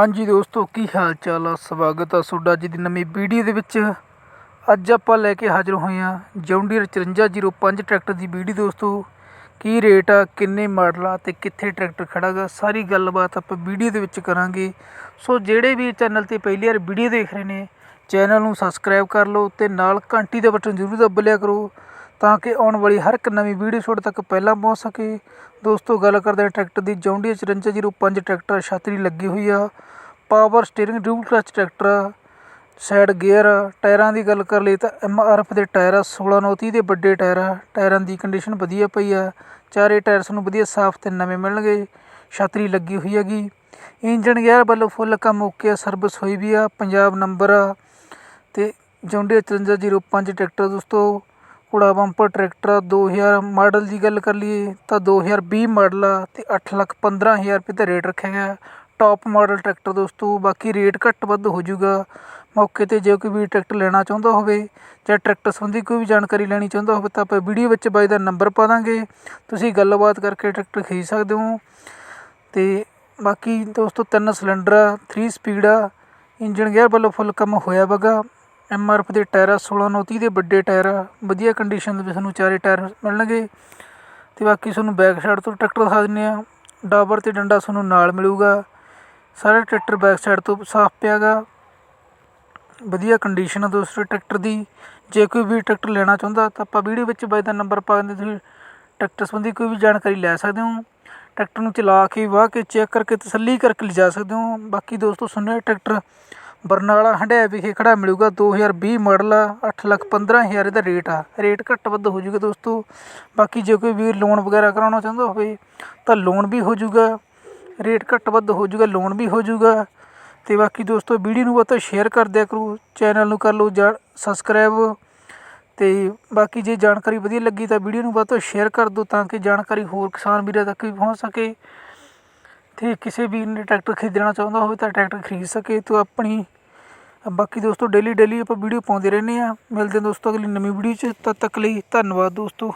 ਹਾਂਜੀ ਦੋਸਤੋ, ਕੀ ਹਾਲ ਚਾਲ ਆ? ਸਵਾਗਤ ਆ ਤੁਹਾਡਾ ਅੱਜ ਦੀ ਨਵੀਂ ਵੀਡੀਓ ਦੇ ਵਿੱਚ। ਅੱਜ ਆਪਾਂ ਲੈ ਕੇ ਹਾਜ਼ਰ ਹੋਏ ਆ ਜੌਂਡੀਅਰ 5405 ਟਰੈਕਟਰ ਦੀ ਵੀਡੀਓ ਦੋਸਤੋ। ਕੀ ਰੇਟ ਆ, ਕਿੰਨੇ ਮਾਡਲ ਆ ਤੇ ਕਿੱਥੇ ਟਰੈਕਟਰ ਖੜਾਗਾ, ਸਾਰੀ ਗੱਲਬਾਤ ਆਪਾਂ ਵੀਡੀਓ ਦੇ ਵਿੱਚ ਕਰਾਂਗੇ। ਸੋ ਜਿਹੜੇ ਵੀ ਚੈਨਲ ਤੇ ਪਹਿਲੀ ਵਾਰ ਵੀਡੀਓ ਦੇਖ ਰਹੇ ਨੇ, ਚੈਨਲ ਨੂੰ ਸਬਸਕ੍ਰਾਈਬ ਕਰ ਲਓ ਤੇ ਨਾਲ ਘੰਟੀ ਦਾ ਬਟਨ ਜ਼ਰੂਰ ਦੱਬ ਲਿਆ ਕਰੋ। ਤਾਂ ਕਿ ਆਉਣ ਵਾਲੀ ਹਰ ਇੱਕ ਨਵੀਂ ਵੀਡੀਓ ਤੁਹਾਡੇ ਤੱਕ ਪਹਿਲਾਂ ਪਹੁੰਚ ਸਕੇ। ਦੋਸਤੋ, ਗੱਲ ਕਰਦੇ ਹਾਂ ਟਰੈਕਟਰ ਦੀ। ਜੌਂਡੀਅਰ 5405 ਟਰੈਕਟਰ ਛਤਰੀ ਲੱਗੀ ਹੋਈ ਆ। Power steering dual clutch tractor. ਆ ਸਾਈਡ ਗੇਅਰ ਆ ਟਾਇਰਾਂ ਦੀ ਗੱਲ ਕਰ ਲਈ ਤਾਂ ਐਮ ਆਰ ਐਫ ਦੇ ਟਾਇਰ ਆ 16 ਨੌ 30 ਦੇ ਵੱਡੇ ਟਾਇਰ ਆ। ਟਾਇਰਾਂ ਦੀ ਕੰਡੀਸ਼ਨ ਵਧੀਆ ਪਈ ਆ। ਚਾਰੇ ਟਾਇਰ ਸਾਨੂੰ ਵਧੀਆ ਸਾਫ਼ ਤੇ ਨਵੇਂ ਮਿਲਣਗੇ। ਛਤਰੀ ਲੱਗੀ ਹੋਈ ਹੈਗੀ। ਇੰਜਨ ਗੇਅਰ ਵੱਲੋਂ ਫੁੱਲ ਕੰਮ ਓਕੇ ਆ ਸਰਵਿਸ ਹੋਈ ਵੀ ਆ। ਪੰਜਾਬ ਨੰਬਰ ਆ। ਤੇ ਜੌਂਡੀਅਰ 5405 ਟਰੈਕਟਰ ਦੋਸਤੋ। ਘੋੜਾ ਬੰਪਰ ਟਰੈਕਟਰ ਆ 2000 ਮਾਡਲ ਦੀ ਗੱਲ ਕਰ ਲਈਏ ਤਾਂ 2020 ਮਾਡਲ ਆ ਅਤੇ ਅੱਠ ਲੱਖ 15000 ਰੁਪਏ ਦਾ ਰੇਟ ਰੱਖਿਆ ਗਿਆ। ਟੋਪ ਮਾਡਲ ਟਰੈਕਟਰ ਦੋਸਤੋ, ਬਾਕੀ ਰੇਟ ਘੱਟ ਵੱਧ ਹੋ ਜਾਊਗਾ। ਮੌਕੇ ਤੇ ਜੇ ਕੋਈ ਵੀ ਟਰੈਕਟਰ ਲੈਣਾ ਚਾਹੁੰਦਾ ਹੋਵੇ ਜਾਂ ਟਰੈਕਟਰ ਸੰਬੰਧੀ ਕੋਈ ਵੀ ਜਾਣਕਾਰੀ ਲੈਣੀ ਚਾਹੁੰਦਾ ਹੋਵੇ ਤਾਂ ਆਪਾਂ ਵੀਡੀਓ ਵਿੱਚ ਬਾਈ ਦਾ ਨੰਬਰ ਪਾ ਦਾਂਗੇ। ਤੁਸੀਂ ਗੱਲਬਾਤ ਕਰਕੇ ਟਰੈਕਟਰ ਖਰੀਦ ਸਕਦੇ ਹੋ। ਅਤੇ ਬਾਕੀ ਦੋਸਤੋ, ਤਿੰਨ ਸਿਲੰਡਰ ਆ 3 ਸਪੀਡ ਆ ਇੰਜਨ ਗੇਅਰ ਵੱਲੋਂ ਫੁੱਲ ਕੰਮ ਹੋਇਆ ਵਗਾ ਐਮ ਆਰ ਐਫ ਦੇ ਟਾਇਰ ਆ 16 ਨੌ ਤੀਹ ਦੇ ਵੱਡੇ ਟਾਇਰ ਆ। ਵਧੀਆ ਕੰਡੀਸ਼ਨ ਦੇ ਵਿੱਚ ਤੁਹਾਨੂੰ ਚਾਰੇ ਟਾਇਰ ਮਿਲਣਗੇ। ਅਤੇ ਬਾਕੀ ਤੁਹਾਨੂੰ ਬੈਕ ਸਾਈਡ ਤੋਂ ਟਰੈਕਟਰ ਦਿਖਾ ਦਿੰਦੇ ਹਾਂ ਡਾਬਰ ਅਤੇ ਡੰਡਾ ਤੁਹਾਨੂੰ ਨਾਲ ਮਿਲੂਗਾ। ਸਾਰਾ ਟਰੈਕਟਰ ਬੈਕ ਸਾਈਡ ਤੋਂ ਸਾਫ਼ ਪਿਆ ਗਾ ਵਧੀਆ ਕੰਡੀਸ਼ਨ ਆ ਦੋਸਤੋ ਟਰੈਕਟਰ ਦੀ। ਜੇ ਕੋਈ ਵੀ ਟਰੈਕਟਰ ਲੈਣਾ ਚਾਹੁੰਦਾ ਤਾਂ ਆਪਾਂ ਵੀਡੀਓ ਵਿੱਚ ਬਾਈ ਦਾ ਨੰਬਰ ਪਾ ਦਿੰਦੇ ਤੁਸੀਂ ਟਰੈਕਟਰ ਸੰਬੰਧੀ ਕੋਈ ਵੀ ਜਾਣਕਾਰੀ ਲੈ ਸਕਦੇ ਹੋ। ਟਰੈਕਟਰ ਨੂੰ ਚਲਾ ਕੇ, ਵਾਹ ਕੇ ਚੈੱਕ ਕਰਕੇ, ਤਸੱਲੀ ਕਰਕੇ ਲਿਜਾ ਸਕਦੇ ਹੋ। ਬਾਕੀ ਦੋਸਤੋ ਸੁਣਿਆ ਟਰੈਕਟਰ ਬਰਨਾਲਾ ਹੰਡਿਆ ਵਿਖੇ ਖੜਾ ਮਿਲੂਗਾ 2020 ਮਾਡਲ ਆ, ਅੱਠ ਲੱਖ 15000 ਇਹਦਾ ਰੇਟ ਆ। ਰੇਟ ਘੱਟ ਵੱਧ ਹੋ ਜਾਊਗਾ ਦੋਸਤੋ। ਬਾਕੀ ਜੇ ਕੋਈ ਵੀਰ ਲੋਨ ਵਗੈਰਾ ਕਰਾਉਣਾ ਚਾਹੁੰਦਾ ਹੋਵੇ, ਤਾਂ ਲੋਨ ਵੀ ਹੋ ਜਾਊਗਾ ਰੇਟ ਘੱਟ ਵੱਧ ਹੋ ਜੂਗਾ ਲੋਨ ਵੀ ਹੋ ਜਾਊਗਾ ਤੇ ਬਾਕੀ ਦੋਸਤੋ, ਵੀਡੀਓ ਨੂੰ ਬਹੁਤਾ ਸ਼ੇਅਰ ਕਰ ਦਿਆ ਕਰੋ। ਚੈਨਲ ਨੂੰ ਕਰ ਲਓ ਜਾ ਸਬਸਕ੍ਰਾਈਬ ਅਤੇ ਬਾਕੀ ਜੇ ਜਾਣਕਾਰੀ ਵਧੀਆ ਲੱਗੀ ਤਾਂ ਵੀਡੀਓ ਨੂੰ ਵੱਧ ਤੋਂ ਸ਼ੇਅਰ ਕਰ ਦਿਓ ਤਾਂ ਕਿ ਜਾਣਕਾਰੀ ਹੋਰ ਕਿਸਾਨ ਵੀਰਾਂ ਤੱਕ ਵੀ ਪਹੁੰਚ ਸਕੇ। ਅਤੇ ਕਿਸੇ ਵੀਰ ਨੇ ਟਰੈਕਟਰ ਖਰੀਦਣਾ ਚਾਹੁੰਦਾ ਹੋਵੇ ਤਾਂ ਟਰੈਕਟਰ ਖਰੀਦ ਸਕੇ। ਤੋ ਆਪਣੀ ਬਾਕੀ ਦੋਸਤੋ ਡੇਲੀ ਡੇਲੀ ਆਪਾਂ ਵੀਡੀਓ ਪਾਉਂਦੇ ਰਹਿੰਦੇ ਹਾਂ। ਮਿਲਦੇ ਹਾਂ ਦੋਸਤੋ ਅਗਲੀ ਨਵੀਂ ਵੀਡੀਓ 'ਚ। ਤਦ ਤੱਕ ਲਈ ਧੰਨਵਾਦ ਦੋਸਤੋ।